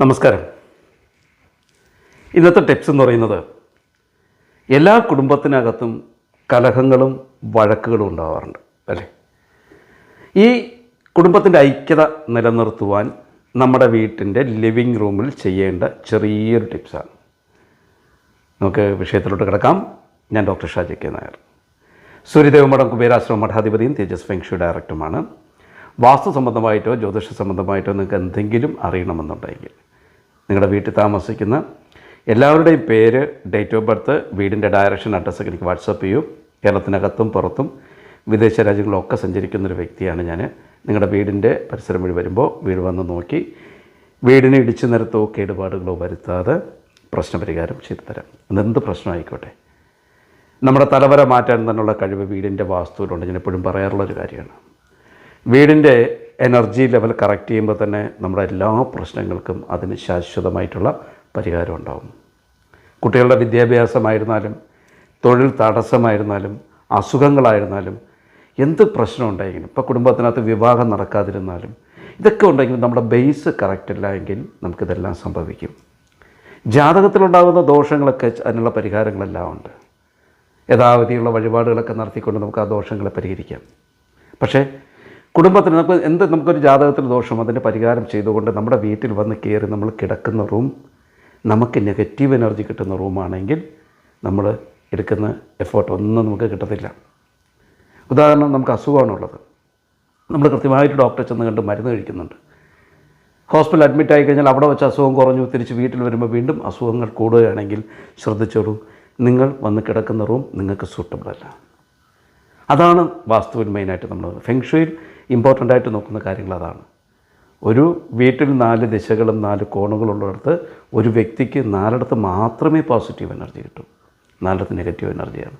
നമസ്കാരം. ഇന്നത്തെ ടിപ്സ് എന്ന് പറയുന്നത് എല്ലാ കുടുംബത്തിനകത്തും കലഹങ്ങളും വഴക്കുകളും ഉണ്ടാവാറുണ്ട് അല്ലേ? ഈ കുടുംബത്തിന്റെ ഐക്യത നിലനിർത്തുവാൻ നമ്മുടെ വീട്ടിന്റെ ലിവിങ് റൂമിൽ ചെയ്യേണ്ട ചെറിയൊരു ടിപ്സാണ്. നമുക്ക് വിഷയത്തിലോട്ട് കിടക്കാം. ഞാൻ ഡോക്ടർ ഷാജി കെ നായർ. സൂര്യദേവമഠം കുബേരാശ്രമ മഠാധിപതിയും തേജസ് ഫെങ്ഷു ഡയറക്ടറുമാണ്. വാസ്തു സംബന്ധമായിട്ടോ ജ്യോതിഷ സംബന്ധമായിട്ടോ നിങ്ങൾക്ക് എന്തെങ്കിലും അറിയണമെന്നുണ്ടെങ്കിൽ നിങ്ങളുടെ വീട്ടിൽ താമസിക്കുന്ന എല്ലാവരുടെയും പേര് ഡേറ്റ് ഓഫ് ബർത്ത് വീടിന്റെ ഡയറക്ഷൻ അഡ്രസ്സ് എനിക്ക് വാട്സപ്പ് ചെയ്യൂ. കേരളത്തിനകത്തും പുറത്തും വിദേശ രാജ്യങ്ങളിലൊക്കെ സഞ്ചരിക്കുന്നൊരു വ്യക്തിയാണ് ഞാൻ. നിങ്ങളുടെ വീടിന്റെ പരിസരം വഴി വരുമ്പോൾ വീട് വന്ന് നോക്കി വീടിനെ ഇടിച്ചു നിരത്തോ കേടുപാടുകളോ വരുത്താതെ പ്രശ്നപരിഹാരം ചെയ്തു തരാം. എന്ത് പ്രശ്നമായിക്കോട്ടെ? നമ്മുടെ തലവര മാറ്റാൻ തന്നെയുള്ള കഴിവ് വീടിന്റെ വാസ്തുവിലുണ്ട്. ഞാൻ എപ്പോഴും പറയാറുള്ളൊരു കാര്യമാണ്. വീടിന്റെ എനർജി ലെവൽ കറക്റ്റ് ചെയ്യുമ്പോൾ തന്നെ നമ്മുടെ എല്ലാ പ്രശ്നങ്ങൾക്കും അതിന് ശാശ്വതമായിട്ടുള്ള പരിഹാരം ഉണ്ടാകും കുട്ടികളുടെ വിദ്യാഭ്യാസമായിരുന്നാലും തൊഴിൽ തടസ്സമായിരുന്നാലും അസുഖങ്ങളായിരുന്നാലും എന്ത് പ്രശ്നം ഉണ്ടെങ്കിലും ഇപ്പോൾ കുടുംബത്തിനകത്ത് വിവാഹം നടക്കാതിരുന്നാലും ഇതൊക്കെ ഉണ്ടെങ്കിലും നമ്മുടെ ബേസ് കറക്റ്റ് അല്ല എങ്കിൽ നമുക്കിതെല്ലാം സംഭവിക്കും. ജാതകത്തിലുണ്ടാകുന്ന ദോഷങ്ങളൊക്കെ അതിനുള്ള പരിഹാരങ്ങളെല്ലാം ഉണ്ട്. യഥാവധിയുള്ള വഴിപാടുകളൊക്കെ നടത്തിക്കൊണ്ട് നമുക്ക് ആ ദോഷങ്ങളെ പരിഹരിക്കാം. പക്ഷേ കുടുംബത്തിന് നമുക്ക് എന്ത് നമുക്കൊരു ജാതകത്തിൽ ദോഷം അതിന്റെ പരിഹാരം ചെയ്തുകൊണ്ട് നമ്മുടെ വീട്ടിൽ വന്ന് കയറി നമ്മൾ കിടക്കുന്ന റൂം നമുക്ക് നെഗറ്റീവ് എനർജി കിട്ടുന്ന റൂമാണെങ്കിൽ നമ്മൾ എടുക്കുന്ന എഫേർട്ട് ഒന്നും നമുക്ക് കിട്ടത്തില്ല. ഉദാഹരണം നമുക്ക് അസുഖമാണുള്ളത്. നമ്മൾ കൃത്യമായിട്ട് ഡോക്ടറെ ചെന്ന് കണ്ട് മരുന്ന് കഴിക്കുന്നുണ്ട്. ഹോസ്പിറ്റലിൽ അഡ്മിറ്റ് ആയി കഴിഞ്ഞാൽ അവിടെ വെച്ച് അസുഖം കുറഞ്ഞു തിരിച്ച് വീട്ടിൽ വരുമ്പോൾ വീണ്ടും അസുഖങ്ങൾ കൂടുകയാണെങ്കിൽ ശ്രദ്ധിച്ചോളൂ നിങ്ങൾ വന്ന് കിടക്കുന്ന റൂം നിങ്ങൾക്ക് സൂട്ടബിൾ അല്ല. അതാണ് വാസ്തുവിൽ മെയിനായിട്ട് നമ്മൾ ഫെങ്ഷുയിൽ ഇമ്പോർട്ടന്റ് ആയിട്ട് നോക്കുന്ന കാര്യങ്ങൾ അതാണ് ഒരു വീട്ടിൽ നാല് ദിശകളും നാല് കോണുകളുള്ളിടത്ത് ഒരു വ്യക്തിക്ക് നാലിടത്ത് മാത്രമേ പോസിറ്റീവ് എനർജി കിട്ടൂ. നാലിടത്ത് നെഗറ്റീവ് എനർജിയാണ്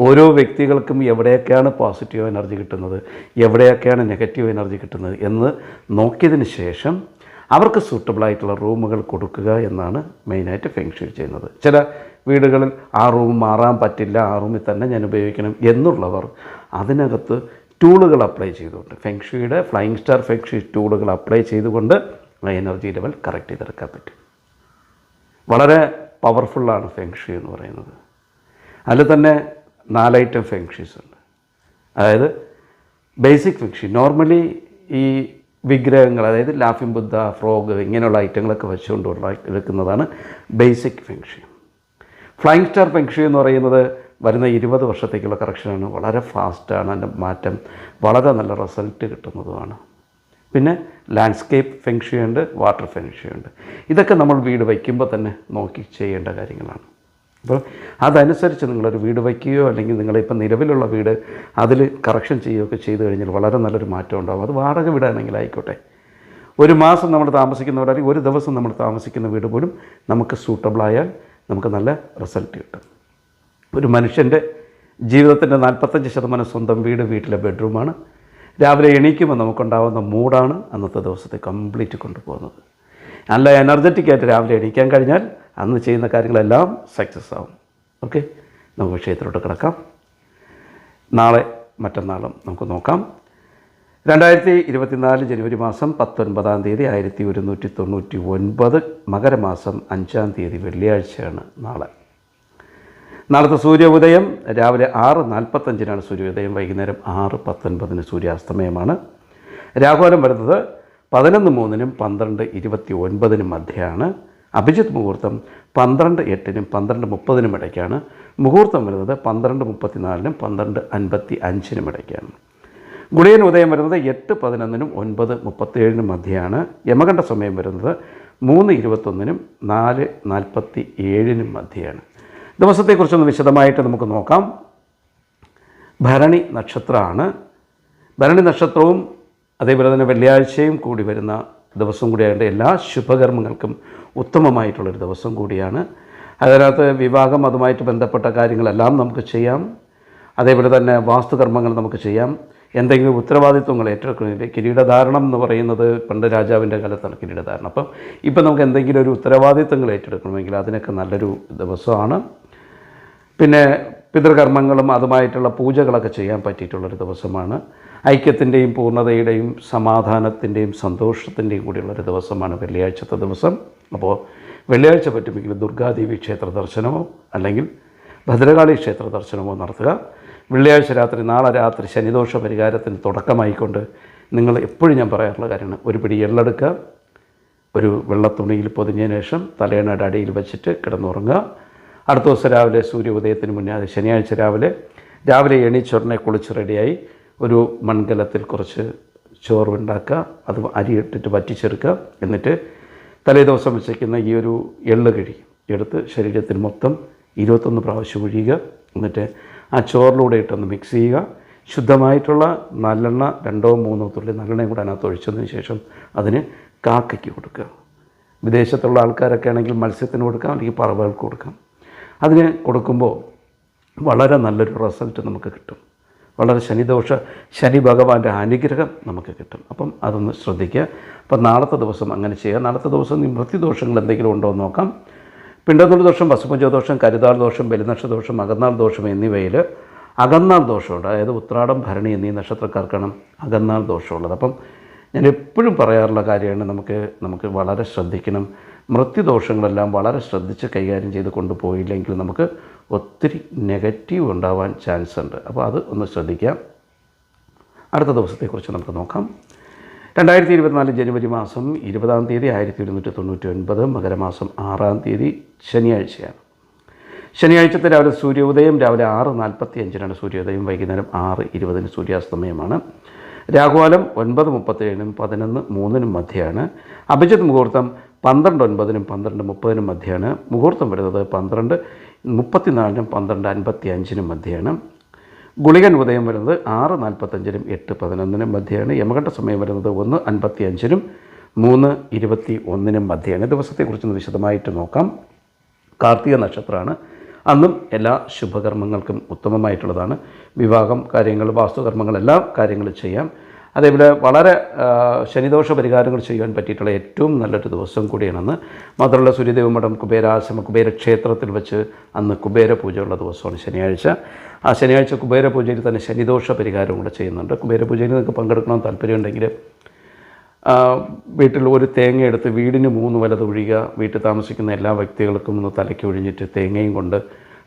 ഓരോ വ്യക്തികൾക്കും എവിടെയൊക്കെയാണ് പോസിറ്റീവ് എനർജി കിട്ടുന്നത്? എവിടെയൊക്കെയാണ് നെഗറ്റീവ് എനർജി കിട്ടുന്നത് എന്ന് നോക്കിയതിന് ശേഷം അവർക്ക് സൂട്ടബിളായിട്ടുള്ള റൂമുകൾ കൊടുക്കുക എന്നാണ് മെയിനായിട്ട് ഫെങ്ഷുയിൽ ചെയ്യുന്നത്. ചില വീടുകളിൽ ആ റൂം മാറാൻ പറ്റില്ല ആ റൂമിൽ തന്നെ ഞാൻ ഉപയോഗിക്കണം എന്നുള്ളവർ അതിനകത്ത് ടൂളുകൾ അപ്ലൈ ചെയ്തുകൊണ്ട്. ഫെങ്ഷുയുടെ ഫ്ലൈയിങ് സ്റ്റാർ ഫെങ്ഷു ടൂളുകൾ അപ്ലൈ ചെയ്തുകൊണ്ട് എനർജി ലെവൽ കറക്റ്റ് ചെയ്തെടുക്കാൻ പറ്റും. വളരെ പവർഫുള്ളാണ് ഫെങ്ഷു എന്ന് പറയുന്നത്. അതിൽ തന്നെ നാലൈറ്റം ഫെങ്ഷീസ് ഉണ്ട്. അതായത് ബേസിക് ഫെങ്ഷി നോർമലി ഈ വിഗ്രഹങ്ങൾ അതായത് ലാഫിംഗ് ബുദ്ധ ഫ്രോഗ് ഇങ്ങനെയുള്ള ഐറ്റങ്ങളൊക്കെ വെച്ചുകൊണ്ട് എടുക്കുന്നതാണ് basic feng shui flying star feng shui എന്ന് പറയുന്നത് വരുന്ന ഇരുപത് വർഷത്തേക്കുള്ള കറക്ഷനാണ് വളരെ ഫാസ്റ്റാണ് അതിന്റെ മാറ്റം. വളരെ നല്ല റിസൾട്ട് കിട്ടുന്നതുമാണ്. പിന്നെ ലാൻഡ്സ്കേപ്പ് ഫെങ്ഷി ഉണ്ട് വാട്ടർ ഫെങ്ഷി ഉണ്ട്. ഇതൊക്കെ നമ്മൾ വീട് വയ്ക്കുമ്പോൾ തന്നെ നോക്കി ചെയ്യേണ്ട കാര്യങ്ങളാണ്. അപ്പോൾ അതനുസരിച്ച് നിങ്ങളൊരു വീട് വയ്ക്കുകയോ അല്ലെങ്കിൽ നിങ്ങളിപ്പോൾ നിലവിലുള്ള വീട് അതിൽ കറക്ഷൻ ചെയ്യുകയൊക്കെ ചെയ്തു കഴിഞ്ഞാൽ വളരെ നല്ലൊരു മാറ്റം ഉണ്ടാകും അത് വാടക വീടാണെങ്കിൽ ആയിക്കോട്ടെ. ഒരു മാസം നമ്മൾ താമസിക്കുന്നവർ ഒരു ദിവസം നമ്മൾ താമസിക്കുന്ന വീട് പോലും നമുക്ക് സൂട്ടബിളായാൽ നമുക്ക് നല്ല റിസൾട്ട് കിട്ടും. ഒരു മനുഷ്യന്റെ ജീവിതത്തിന്റെ നാൽപ്പത്തഞ്ച് ശതമാനം സ്വന്തം വീട് വീട്ടിലെ ബെഡ്റൂമാണ്. രാവിലെ എണീക്കുമ്പോൾ നമുക്കുണ്ടാകുന്ന മൂഡാണ് അന്നത്തെ ദിവസത്തെ കംപ്ലീറ്റ് കൊണ്ടുപോകുന്നത്. നല്ല എനർജറ്റിക് ആയിട്ട് രാവിലെ എണീക്കാൻ കഴിഞ്ഞാൽ അന്ന് ചെയ്യുന്ന കാര്യങ്ങളെല്ലാം സക്സസ് ആവും. ഓക്കെ നമുക്ക് വിഷയത്തിലോട്ട് കിടക്കാം. നാളെ മറ്റന്നാളും നമുക്ക് നോക്കാം. രണ്ടായിരത്തി ഇരുപത്തിനാല് ജനുവരി മാസം പത്തൊൻപതാം തീയതി ആയിരത്തി ഒരുന്നൂറ്റി തൊണ്ണൂറ്റി ഒൻപത് മകരമാസം അഞ്ചാം തീയതി വെള്ളിയാഴ്ചയാണ് നാളെ. നാളത്തെ സൂര്യോദയം രാവിലെ ആറ് നാൽപ്പത്തഞ്ചിനാണ് സൂര്യോദയം വൈകുന്നേരം ആറ് പത്തൊൻപതിന് സൂര്യാസ്തമയമാണ്. രാഹുലം വരുന്നത് പതിനൊന്ന് മൂന്നിനും പന്ത്രണ്ട് ഇരുപത്തി ഒൻപതിനും മധ്യയാണ്. അഭിജിത്ത് മുഹൂർത്തം പന്ത്രണ്ട് എട്ടിനും പന്ത്രണ്ട് മുപ്പതിനും ഇടയ്ക്കാണ്. മുഹൂർത്തം വരുന്നത് പന്ത്രണ്ട് മുപ്പത്തിനാലിനും പന്ത്രണ്ട് അൻപത്തി അഞ്ചിനും ഇടയ്ക്കാണ്. ഗുളിയൻ ഉദയം വരുന്നത് എട്ട് പതിനൊന്നിനും ഒൻപത് മുപ്പത്തേഴിനും മധ്യയാണ്. യമകണ്ഠ സമയം വരുന്നത് മൂന്ന് ഇരുപത്തൊന്നിനും നാല് നാൽപ്പത്തി ഏഴിനും മധ്യയാണ്. ദിവസത്തെക്കുറിച്ചൊന്ന് വിശദമായിട്ട് നമുക്ക് നോക്കാം. ഭരണി നക്ഷത്രമാണ് ഭരണി നക്ഷത്രവും അതേപോലെ തന്നെ വെള്ളിയാഴ്ചയും കൂടി വരുന്ന ദിവസം കൂടിയായതുകൊണ്ട് എല്ലാ ശുഭകർമ്മങ്ങൾക്കും ഉത്തമമായിട്ടുള്ളൊരു ദിവസം കൂടിയാണ്. അതിനകത്ത് വിവാഹം അതുമായിട്ട് ബന്ധപ്പെട്ട കാര്യങ്ങളെല്ലാം നമുക്ക് ചെയ്യാം. അതേപോലെ തന്നെ വാസ്തുകർമ്മങ്ങൾ നമുക്ക് ചെയ്യാം. എന്തെങ്കിലും ഉത്തരവാദിത്വങ്ങൾ ഏറ്റെടുക്കണമെങ്കിൽ കിരീടധാരണം എന്ന് പറയുന്നത് പണ്ട് രാജാവിന്റെ കാലത്താണ് കിരീടധാരണം. അപ്പം ഇപ്പം നമുക്ക് എന്തെങ്കിലും ഒരു ഉത്തരവാദിത്വങ്ങൾ ഏറ്റെടുക്കണമെങ്കിൽ അതിനൊക്കെ നല്ലൊരു ദിവസമാണ്. പിന്നെ പിതൃകർമ്മങ്ങളും അതുമായിട്ടുള്ള പൂജകളൊക്കെ ചെയ്യാൻ പറ്റിയിട്ടുള്ളൊരു ദിവസമാണ്. ഐക്യത്തിന്റെയും പൂർണതയുടെയും സമാധാനത്തിന്റെയും സന്തോഷത്തിന്റെയും കൂടിയുള്ളൊരു ദിവസമാണ് വെള്ളിയാഴ്ചത്തെ ദിവസം. അപ്പോൾ വെള്ളിയാഴ്ച പറ്റുമെങ്കിൽ ദുർഗാദേവി ക്ഷേത്ര ദർശനമോ അല്ലെങ്കിൽ ഭദ്രകാളി ക്ഷേത്ര ദർശനമോ നടത്തുക. വെള്ളിയാഴ്ച രാത്രി നാളെ രാത്രി ശനിദോഷ പരിഹാരത്തിന് തുടക്കമായിക്കൊണ്ട് നിങ്ങൾ എപ്പോഴും ഞാൻ പറയാറുള്ള കാര്യമാണ്. ഒരു പിടി എള്ളെടുക്കുക ഒരു വെള്ളത്തുണിയിൽ പൊതിഞ്ഞതിന് ശേഷം തലേണയുടെ അടിയിൽ വെച്ചിട്ട് കിടന്നുറങ്ങുക. അടുത്ത ദിവസം രാവിലെ സൂര്യോദയത്തിന് മുന്നേ അത് ശനിയാഴ്ച രാവിലെ രാവിലെ എണീച്ചൊടനെ കുളിച്ച് റെഡിയായി ഒരു മൺകലത്തിൽ കുറച്ച് ചോറുണ്ടാക്കുക അത് അരി ഇട്ടിട്ട് വറ്റിച്ചെടുക്കുക. എന്നിട്ട് തലേ ദിവസം വെച്ചേക്കുന്ന ഈ ഒരു എള്ള് കിഴി എടുത്ത് ശരീരത്തിന് മൊത്തം ഇരുപത്തൊന്ന് പ്രാവശ്യം ഒഴിയുക. എന്നിട്ട് ആ ചോറിലൂടെ ഇട്ടൊന്ന് മിക്സ് ചെയ്യുക. ശുദ്ധമായിട്ടുള്ള നല്ലെണ്ണ രണ്ടോ മൂന്നോ തുള്ളി നല്ലെണ്ണയും കൂടെ അതിനകത്ത് ഒഴിച്ചതിന് ശേഷം അതിന് കാക്കയ്ക്ക് കൊടുക്കുക. വിദേശത്തുള്ള ആൾക്കാരൊക്കെ ആണെങ്കിൽ മത്സ്യത്തിന് കൊടുക്കാം അല്ലെങ്കിൽ പറവകൾക്ക് കൊടുക്കാം. അതിന് കൊടുക്കുമ്പോൾ വളരെ നല്ലൊരു റിസൾട്ട് നമുക്ക് കിട്ടും. വളരെ ശനിദോഷ ശനി ഭഗവാന്റെ അനുഗ്രഹം നമുക്ക് കിട്ടും. അപ്പം അതൊന്ന് ശ്രദ്ധിക്കുക. അപ്പം നാളത്തെ ദിവസം അങ്ങനെ ചെയ്യുക. നാളത്തെ ദിവസം നിവൃത്തി ദോഷങ്ങൾ എന്തെങ്കിലും ഉണ്ടോ എന്ന് നോക്കാം. പിണ്ടനൂൽ ദോഷം വസുപഞ്ച ദോഷം കരുതാൾ ദോഷം ബലിനക്ഷ ദോഷം അകന്നാൾ ദോഷം എന്നിവയിൽ അകന്നാൾ ദോഷമുണ്ട്. അതായത് ഉത്രാടം ഭരണി എന്നീ നക്ഷത്രക്കാർക്കാണ് അകന്നാൾ ദോഷമുള്ളത്. അപ്പം ഞാൻ എപ്പോഴും പറയാറുള്ള കാര്യമാണ് നമുക്ക് നമുക്ക് വളരെ ശ്രദ്ധിക്കണം. മൃത്യുദോഷങ്ങളെല്ലാം വളരെ ശ്രദ്ധിച്ച് കൈകാര്യം ചെയ്ത് കൊണ്ടുപോയില്ലെങ്കിൽ നമുക്ക് ഒത്തിരി നെഗറ്റീവ് ഉണ്ടാവാൻ ചാൻസ് ഉണ്ട്. അപ്പോൾ അത് ഒന്ന് ശ്രദ്ധിക്കാം. അടുത്ത ദിവസത്തെക്കുറിച്ച് നമുക്ക് നോക്കാം. രണ്ടായിരത്തി ഇരുപത്തിനാല് ജനുവരി മാസം ഇരുപതാം തീയതി ആയിരത്തി ഒരുന്നൂറ്റി തൊണ്ണൂറ്റി ഒൻപത് മകരമാസം ആറാം തീയതി ശനിയാഴ്ചയാണ്. ശനിയാഴ്ചത്തെ രാവിലെ സൂര്യോദയം രാവിലെ ആറ് നാൽപ്പത്തി അഞ്ചിനാണ് സൂര്യോദയം വൈകുന്നേരം ആറ് ഇരുപതിന് സൂര്യാസ്തമയമാണ്. രാഘുകാലം ഒൻപത് മുപ്പത്തേഴിനും പതിനൊന്ന് മൂന്നിനും മധ്യയാണ് അഭിജിത് മുഹൂർത്തം പന്ത്രണ്ട് ഒൻപതിനും പന്ത്രണ്ട് മുപ്പതിനും മധ്യയാണ് മുഹൂർത്തം വരുന്നത് പന്ത്രണ്ട് മുപ്പത്തിനാലിനും പന്ത്രണ്ട് അൻപത്തി അഞ്ചിനും മധ്യയാണ് ഗുളികൻ ഉദയം വരുന്നത് ആറ് നാൽപ്പത്തഞ്ചിനും എട്ട് പതിനൊന്നിനും മധ്യയാണ് യമകണ്ഠ സമയം വരുന്നത് ഒന്ന് അൻപത്തി അഞ്ചിനും മൂന്ന് ഇരുപത്തി ഒന്നിനും മധ്യയാണ് ദിവസത്തെക്കുറിച്ചൊന്ന് വിശദമായിട്ട് നോക്കാം. കാർത്തിക നക്ഷത്രമാണ് അന്നും എല്ലാ ശുഭകർമ്മങ്ങൾക്കും ഉത്തമമായിട്ടുള്ളതാണ്. വിവാഹം കാര്യങ്ങൾ വാസ്തുകർമ്മങ്ങൾ എല്ലാ കാര്യങ്ങളും ചെയ്യാം. അതേപോലെ വളരെ ശനിദോഷ പരിഹാരങ്ങൾ ചെയ്യാൻ പറ്റിയിട്ടുള്ള ഏറ്റവും നല്ലൊരു ദിവസം കൂടിയാണെന്ന് മാത്രമല്ല സൂര്യദേവ മഠം കുബേരാശ്രമ കുബേരക്ഷേത്രത്തിൽ വെച്ച് അന്ന് കുബേര പൂജയുള്ള ദിവസമാണ് ശനിയാഴ്ച. ആ ശനിയാഴ്ച കുബേര പൂജയിൽ തന്നെ ശനിദോഷ പരിഹാരം കൂടെ ചെയ്യുന്നുണ്ട്. കുബേര പൂജയിൽ നിങ്ങൾക്ക് പങ്കെടുക്കണമെന്ന് താല്പര്യമുണ്ടെങ്കിൽ വീട്ടിൽ ഒരു തേങ്ങ എടുത്ത് വീടിന് മൂന്ന് വലത് ഒഴിയുക വീട്ടിൽ താമസിക്കുന്ന എല്ലാ വ്യക്തികൾക്കും ഒന്ന് തലയ്ക്ക് ഒഴിഞ്ഞിട്ട് തേങ്ങയും കൊണ്ട്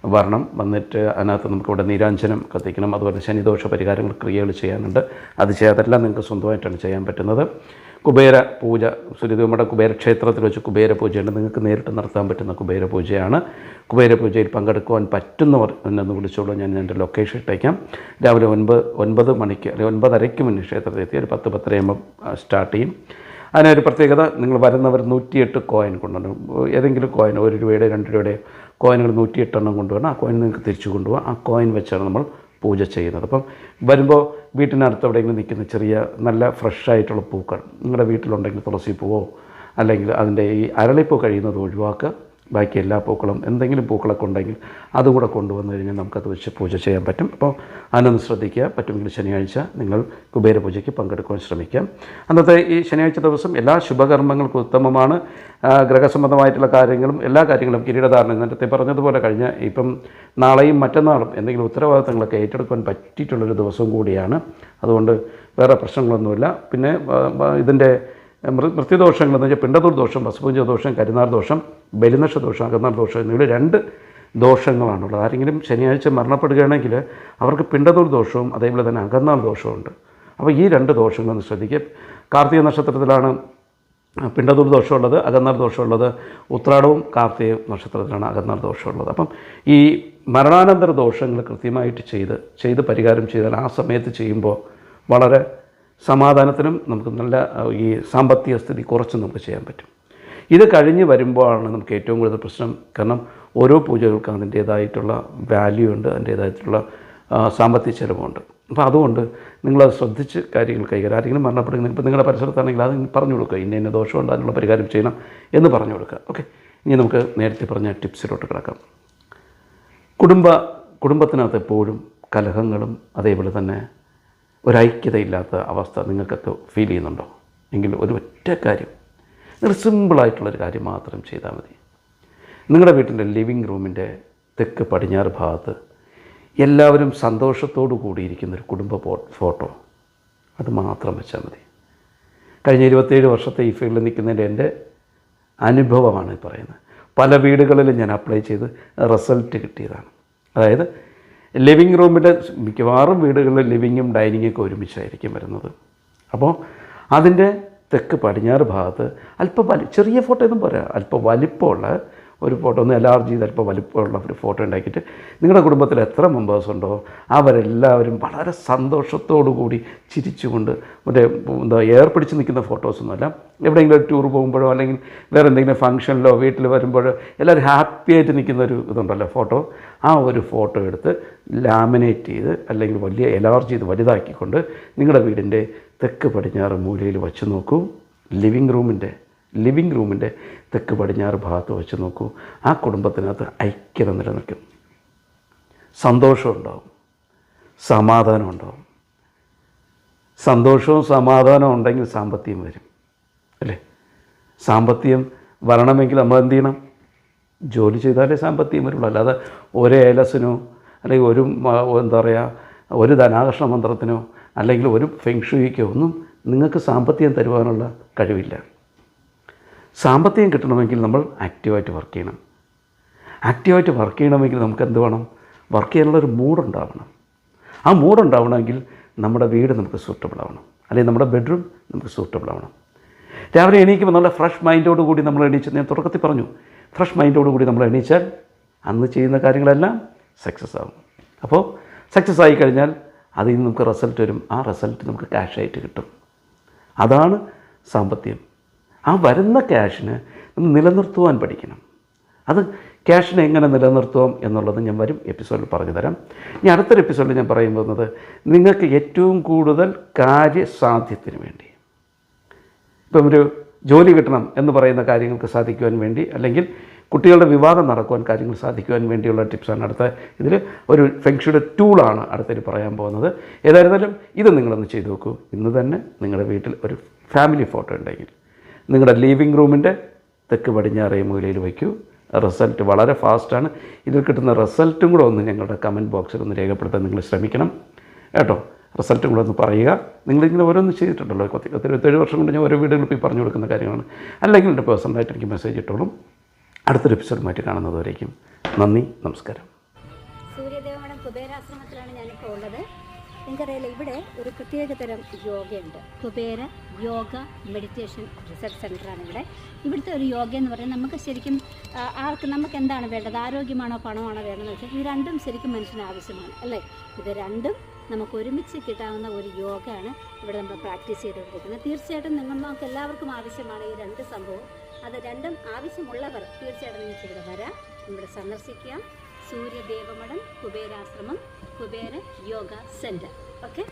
വരണം. വന്നിട്ട് അതിനകത്ത് നമുക്കിവിടെ നീരാഞ്ജനം കത്തിക്കണം. അതുപോലെ ശനിദോഷ പരിഹാരങ്ങൾ ക്രിയകൾ ചെയ്യാനുണ്ട്. അത് ചെയ്യാതെല്ലാം നിങ്ങൾക്ക് സ്വന്തമായിട്ടാണ് ചെയ്യാൻ പറ്റുന്നത്. കുബേര പൂജ സൂര്യദേവയുടെ കുബേര ക്ഷേത്രത്തിൽ വെച്ച് കുബേര പൂജയുണ്ട്. നിങ്ങൾക്ക് നേരിട്ട് നടത്താൻ പറ്റുന്ന കുബേര പൂജയാണ്. കുബേര പൂജയിൽ പങ്കെടുക്കുവാൻ പറ്റുന്നവർ എന്നെ വിളിച്ചോളൂ ഞാൻ എന്റെ ലൊക്കേഷൻ ഇട്ടേക്കാം. രാവിലെ ഒൻപത് ഒൻപത് മണിക്ക് അല്ലെങ്കിൽ ഒൻപതരയ്ക്ക് മുന്നേ ക്ഷേത്രത്തിൽ എത്തി. ഒരു പത്ത് പത്തരയാകുമ്പോൾ സ്റ്റാർട്ട് ചെയ്യും. അതിനൊരു പ്രത്യേകത നിങ്ങൾ വരുന്നവർ നൂറ്റിയെട്ട് കോയിൻ കൊണ്ടുവരണം. ഏതെങ്കിലും കോയിൻ ഒരു രൂപയുടെ രണ്ട് രൂപയുടെ കോയിനുകൾ നൂറ്റിയെട്ടെണ്ണം കൊണ്ടുവരണം. ആ കോയിൻ നിങ്ങൾക്ക് തിരിച്ചു കൊണ്ടുപോകാം. ആ കോയിൻ വെച്ചാണ് നമ്മൾ പൂജ ചെയ്യുന്നത്. അപ്പം വരുമ്പോൾ വീട്ടിനടുത്ത് എവിടെയെങ്കിലും നിൽക്കുന്ന ചെറിയ നല്ല ഫ്രഷ് ആയിട്ടുള്ള പൂക്കൾ നിങ്ങളുടെ വീട്ടിലുണ്ടെങ്കിൽ തുളസി പൂവോ അല്ലെങ്കിൽ അതിന്റെ ഈ അരളിപ്പൂ കഴിയുന്നത് ഒഴിവാക്കുക. ബാക്കി എല്ലാ പൂക്കളും എന്തെങ്കിലും പൂക്കളൊക്കെ ഉണ്ടെങ്കിൽ അതും കൂടെ കൊണ്ടുവന്നു കഴിഞ്ഞാൽ നമുക്കത് വെച്ച് പൂജ ചെയ്യാൻ പറ്റും. അപ്പോൾ അതിനൊന്ന് ശ്രദ്ധിക്കുക. പറ്റുമെങ്കിൽ ശനിയാഴ്ച നിങ്ങൾ കുബേര പൂജയ്ക്ക് പങ്കെടുക്കുവാൻ ശ്രമിക്കാം. അന്നത്തെ ഈ ശനിയാഴ്ച ദിവസം എല്ലാ ശുഭകർമ്മങ്ങൾക്കും ഉത്തമമാണ്. ഗ്രഹസംബന്ധമായിട്ടുള്ള കാര്യങ്ങളും എല്ലാ കാര്യങ്ങളും കിരീടധാരണം നേരത്തെ പറഞ്ഞതുപോലെ കഴിഞ്ഞ ഇപ്പം നാളെയും മറ്റന്നാളും എന്തെങ്കിലും ഉത്തരവാദിത്തങ്ങളൊക്കെ ഏറ്റെടുക്കാൻ പറ്റിയിട്ടുള്ളൊരു ദിവസം കൂടിയാണ്. അതുകൊണ്ട് വേറെ പ്രശ്നങ്ങളൊന്നുമില്ല. പിന്നെ ഇതിന്റെ മൃത്യുദോഷങ്ങൾ എന്ന് വെച്ചാൽ പിണ്ടതൂർ ദോഷം വസുപൂജ ദോഷം കരുനാർ ദോഷം ബലിനക്ഷ ദോഷം അകന്നാർ ദോഷം എന്നിവയുടെ രണ്ട് ദോഷങ്ങളാണുള്ളത്. ആരെങ്കിലും ശനിയാഴ്ച മരണപ്പെടുകയാണെങ്കിൽ അവർക്ക് പിണ്ടതൂർ ദോഷവും അതേപോലെ തന്നെ അകന്നാൾ ദോഷമുണ്ട് അപ്പോൾ ഈ രണ്ട് ദോഷങ്ങളൊന്ന് ശ്രദ്ധിക്കുക. കാർത്തിക നക്ഷത്രത്തിലാണ് പിണ്ടതൂർ ദോഷമുള്ളത് അകന്നാർ ദോഷമുള്ളത്. ഉത്രാടവും കാർത്തിക നക്ഷത്രത്തിലാണ് അകന്നാർ ദോഷമുള്ളത്. അപ്പം ഈ മരണാനന്തര ദോഷങ്ങൾ കൃത്യമായിട്ട് ചെയ്ത് ചെയ്ത് പരിഹാരം ചെയ്താൽ ആ സമയത്ത് ചെയ്യുമ്പോൾ വളരെ സമാധാനത്തിനും നമുക്ക് നല്ല ഈ സാമ്പത്തിക സ്ഥിതി കുറച്ച് നമുക്ക് ചെയ്യാൻ പറ്റും. ഇത് കഴിഞ്ഞ് വരുമ്പോഴാണ് നമുക്ക് ഏറ്റവും കൂടുതൽ പ്രശ്നം. കാരണം ഓരോ പൂജകൾക്കും അതിന്റേതായിട്ടുള്ള വാല്യൂ ഉണ്ട് അതിന്റേതായിട്ടുള്ള സാമ്പത്തിക ചിലവുണ്ട്. അപ്പോൾ അതുകൊണ്ട് നിങ്ങളത് ശ്രദ്ധിച്ച് കാര്യങ്ങൾ കൈകാര്യം ആരെങ്കിലും മരണപ്പെടുന്ന ഇപ്പോൾ നിങ്ങളുടെ പരിസരത്താണെങ്കിൽ അത് പറഞ്ഞു കൊടുക്കുക. ഇന്ന ഇന്ന ദോഷമുണ്ട് അതിനുള്ള പരിഹാരം ചെയ്യണം എന്ന് പറഞ്ഞു കൊടുക്കുക. ഓക്കെ. ഇനി നമുക്ക് നേരത്തെ പറഞ്ഞ ടിപ്സിലോട്ട് കിടക്കാം. കുടുംബ കുടുംബത്തിനകത്ത് എപ്പോഴും കലഹങ്ങളും അതേപോലെ തന്നെ ഒരൈക്യതയില്ലാത്ത അവസ്ഥ നിങ്ങൾക്കൊക്കെ ഫീൽ ചെയ്യുന്നുണ്ടോ? എങ്കിൽ ഒരു ഒറ്റ കാര്യം. നിങ്ങൾ സിമ്പിളായിട്ടുള്ളൊരു കാര്യം മാത്രം ചെയ്താൽ മതി. നിങ്ങളുടെ വീട്ടിന്റെ ലിവിങ് റൂമിന്റെ തെക്ക് പടിഞ്ഞാറ് ഭാഗത്ത് എല്ലാവരും സന്തോഷത്തോടു കൂടിയിരിക്കുന്ന ഒരു കുടുംബ ഫോട്ടോ അത് മാത്രം വെച്ചാൽ മതി. കഴിഞ്ഞ ഇരുപത്തേഴ് വർഷത്തെ ഈ ഫീൽഡിൽ നിൽക്കുന്നതിന്റെ എന്റെ അനുഭവമാണ് പറയുന്നത്. പല വീടുകളിലും ഞാൻ അപ്ലൈ ചെയ്ത് റിസൾട്ട് കിട്ടിയതാണ്. അതായത് ലിവിങ് റൂമിന്റെ മിക്കവാറും വീടുകളിൽ ലിവിങ്ങും ഡൈനിങ്ങും ഒക്കെ ഒരുമിച്ചായിരിക്കും വരുന്നത്. അപ്പോൾ അതിന്റെ തെക്ക് പടിഞ്ഞാറ് ഭാഗത്ത് അല്പം വലി ചെറിയ ഫോട്ടോ ഒന്നും പോരാ അല്പം വലിപ്പമുള്ള ഒരു ഫോട്ടോ ഒന്ന് ചെയ്ത് അല്പം വലിപ്പമുള്ള ഒരു ഫോട്ടോ ഉണ്ടാക്കിയിട്ട് നിങ്ങളുടെ കുടുംബത്തിൽ എത്ര മെമ്പേഴ്സ് ഉണ്ടോ അവരെല്ലാവരും വളരെ സന്തോഷത്തോടു കൂടി ചിരിച്ചുകൊണ്ട് മറ്റേ എന്താ എയർ പിടിച്ച് നിൽക്കുന്ന ഫോട്ടോസൊന്നുമല്ല എവിടെയെങ്കിലും ഒരു ടൂർ പോകുമ്പോഴോ അല്ലെങ്കിൽ വേറെ എന്തെങ്കിലും ഫംഗ്ഷനിലോ വീട്ടിൽ വരുമ്പോഴോ എല്ലാവരും ഹാപ്പി ആയിട്ട് നിൽക്കുന്ന ഒരു ഇതുണ്ടല്ലോ ഫോട്ടോ ആ ഒരു ഫോട്ടോ എടുത്ത് ലാമിനേറ്റ് ചെയ്ത് അല്ലെങ്കിൽ വലിയ എലാർജ് ചെയ്ത് വലുതാക്കിക്കൊണ്ട് നിങ്ങളുടെ വീടിന്റെ തെക്ക് പടിഞ്ഞാറ് മൂലയിൽ വച്ച് നോക്കൂ. ലിവിങ് റൂമിന്റെ ലിവിങ് റൂമിന്റെ തെക്ക് പടിഞ്ഞാറ് ഭാഗത്ത് വെച്ച് നോക്കൂ. ആ കുടുംബത്തിനകത്ത് ഐക്യത നിലനിൽക്കും. സന്തോഷം ഉണ്ടാവും സമാധാനം ഉണ്ടാവും സന്തോഷവും സമാധാനവും ഉണ്ടെങ്കിൽ സാമ്പത്തികം വരും. അല്ലേ? സാമ്പത്തികം വരണമെങ്കിൽ നമ്മൾ എന്ത് ചെയ്യണം? ജോലി ചെയ്താലേ സാമ്പത്തികം വരുള്ളൂ. അല്ലാതെ ഒരു ഏലസിനോ അല്ലെങ്കിൽ ഒരു എന്താ പറയുക ഒരു ധനാകർഷണ മന്ത്രത്തിനോ അല്ലെങ്കിൽ ഒരു ഫെങ്ഷുയിക്കോ ഒന്നും നിങ്ങൾക്ക് സാമ്പത്തികം തരുവാനുള്ള കഴിവില്ല. സാമ്പത്തികം കിട്ടണമെങ്കിൽ നമ്മൾ ആക്റ്റീവായിട്ട് വർക്ക് ചെയ്യണം. ആക്റ്റീവായിട്ട് വർക്ക് ചെയ്യണമെങ്കിൽ നമുക്ക് എന്ത് വേണം? വർക്ക് ചെയ്യാനുള്ള ഒരു മൂഡുണ്ടാവണം ആ മൂഡുണ്ടാവണമെങ്കിൽ നമ്മുടെ വീട് നമുക്ക് സൂട്ടബിൾ ആവണം. അല്ലെങ്കിൽ നമ്മുടെ ബെഡ്റൂം നമുക്ക് സൂട്ടബിൾ ആവണം. രാവിലെ എണീക്കുമ്പോൾ നല്ല ഫ്രഷ് മൈൻഡോട് കൂടി നമ്മൾ എണീച്ച് ഞാൻ തുടക്കത്തിൽ പറഞ്ഞു. ഫ്രഷ് മൈൻഡോട് കൂടി നമ്മൾ എണീച്ചാൽ അന്ന് ചെയ്യുന്ന കാര്യങ്ങളെല്ലാം സക്സസ് ആവും. അപ്പോൾ സക്സസ് ആയി കഴിഞ്ഞാൽ അതിൽ നിന്ന് നമുക്ക് റിസൾട്ട് വരും. ആ റിസൾട്ട് നമുക്ക് ക്യാഷായിട്ട് കിട്ടും. അതാണ് സാമ്പത്തികം. ആ വരുന്ന ക്യാഷിന് നമ്മൾ നിലനിർത്തുവാൻ പഠിക്കണം. അത് ക്യാഷിനെ എങ്ങനെ നിലനിർത്തും എന്നുള്ളത് ഞാൻ വരും എപ്പിസോഡിൽ പറഞ്ഞു തരാം. ഇനി അടുത്തൊരു എപ്പിസോഡിൽ ഞാൻ പറയുന്നത് നിങ്ങൾക്ക് ഏറ്റവും കൂടുതൽ കാര്യസാധ്യത്തിന് വേണ്ടി. ഇപ്പം ഒരു ജോലി കിട്ടണം എന്ന് പറയുന്ന കാര്യങ്ങൾക്ക് സാധിക്കുവാൻ വേണ്ടി അല്ലെങ്കിൽ കുട്ടികളുടെ വിവാഹം നടക്കുവാൻ കാര്യങ്ങൾ സാധിക്കുവാൻ വേണ്ടിയുള്ള ടിപ്സാണ് അടുത്ത ഇതിൽ. ഒരു ഫെങ്ഷയുടെ ടൂളാണ് അടുത്തൊരു പറയാൻ പോകുന്നത്. ഏതായിരുന്നാലും ഇത് നിങ്ങളൊന്ന് ചെയ്തു നോക്കൂ. ഇന്ന് തന്നെ നിങ്ങളുടെ വീട്ടിൽ ഒരു ഫാമിലി ഫോട്ടോ ഉണ്ടെങ്കിൽ നിങ്ങളുടെ ലിവിങ് റൂമിന്റെ തെക്ക് പടിഞ്ഞാറേ മൂലയിൽ വയ്ക്കൂ. റിസൾട്ട് വളരെ ഫാസ്റ്റാണ് ഇതിൽ കിട്ടുന്ന റിസൾട്ടും കൂടെ ഒന്ന് ഞങ്ങളുടെ കമന്റ് ബോക്സിൽ ഒന്ന് രേഖപ്പെടുത്താൻ നിങ്ങൾ ശ്രമിക്കണം. കേട്ടോ? റിസൾട്ടും കൂടെ ഒന്ന് പറയുക. നിങ്ങളിങ്ങനെ ഓരോന്ന് ചെയ്തിട്ടുണ്ടല്ലോ. പത്ത് പത്ത് ഇരുപത്തേഴ് വർഷം കൊണ്ട് ഞാൻ ഓരോ വീടുകളിൽ പോയി പറഞ്ഞു കൊടുക്കുന്ന കാര്യങ്ങളാണ്. അല്ലെങ്കിൽ എന്റെ പേഴ്സണലായിട്ട് എനിക്ക് മെസ്സേജ് ഇട്ടോളും. അടുത്തൊരു എപ്പിസോഡുമായിട്ട് കാണുന്നതുവരേക്കും. നന്ദി നമസ്കാരം. നിങ്ങൾക്കറിയാലോ ഇവിടെ ഒരു പ്രത്യേക തരം യോഗയുണ്ട്. കുബേര യോഗ മെഡിറ്റേഷൻ റിസർച്ച് സെന്ററാണ് ഇവിടെ. ഇവിടുത്തെ ഒരു യോഗ എന്ന് പറയുന്നത് നമുക്ക് ശരിക്കും ആർക്ക് നമുക്ക് എന്താണ് വേണ്ടത്? ആരോഗ്യമാണോ പണമാണോ വേണ്ടതെന്ന് വെച്ചാൽ ഈ രണ്ടും ശരിക്കും മനുഷ്യന് ആവശ്യമാണ് അല്ലേ? ഇത് രണ്ടും നമുക്ക് ഒരുമിച്ച് കിട്ടാവുന്ന ഒരു യോഗയാണ് ഇവിടെ നമ്മൾ പ്രാക്ടീസ് ചെയ്തുകൊണ്ടിരിക്കുന്നത്. തീർച്ചയായിട്ടും നിങ്ങൾ നമുക്ക് എല്ലാവർക്കും ആവശ്യമാണ് ഈ രണ്ട് സംഭവം. അത് രണ്ടും ആവശ്യമുള്ളവർ തീർച്ചയായിട്ടും നിങ്ങൾക്ക് ഇവിടെ വരാം. ഇവിടെ സന്ദർശിക്കാം. Suryadevamadham Kuberashramam Kubera yoga centre okay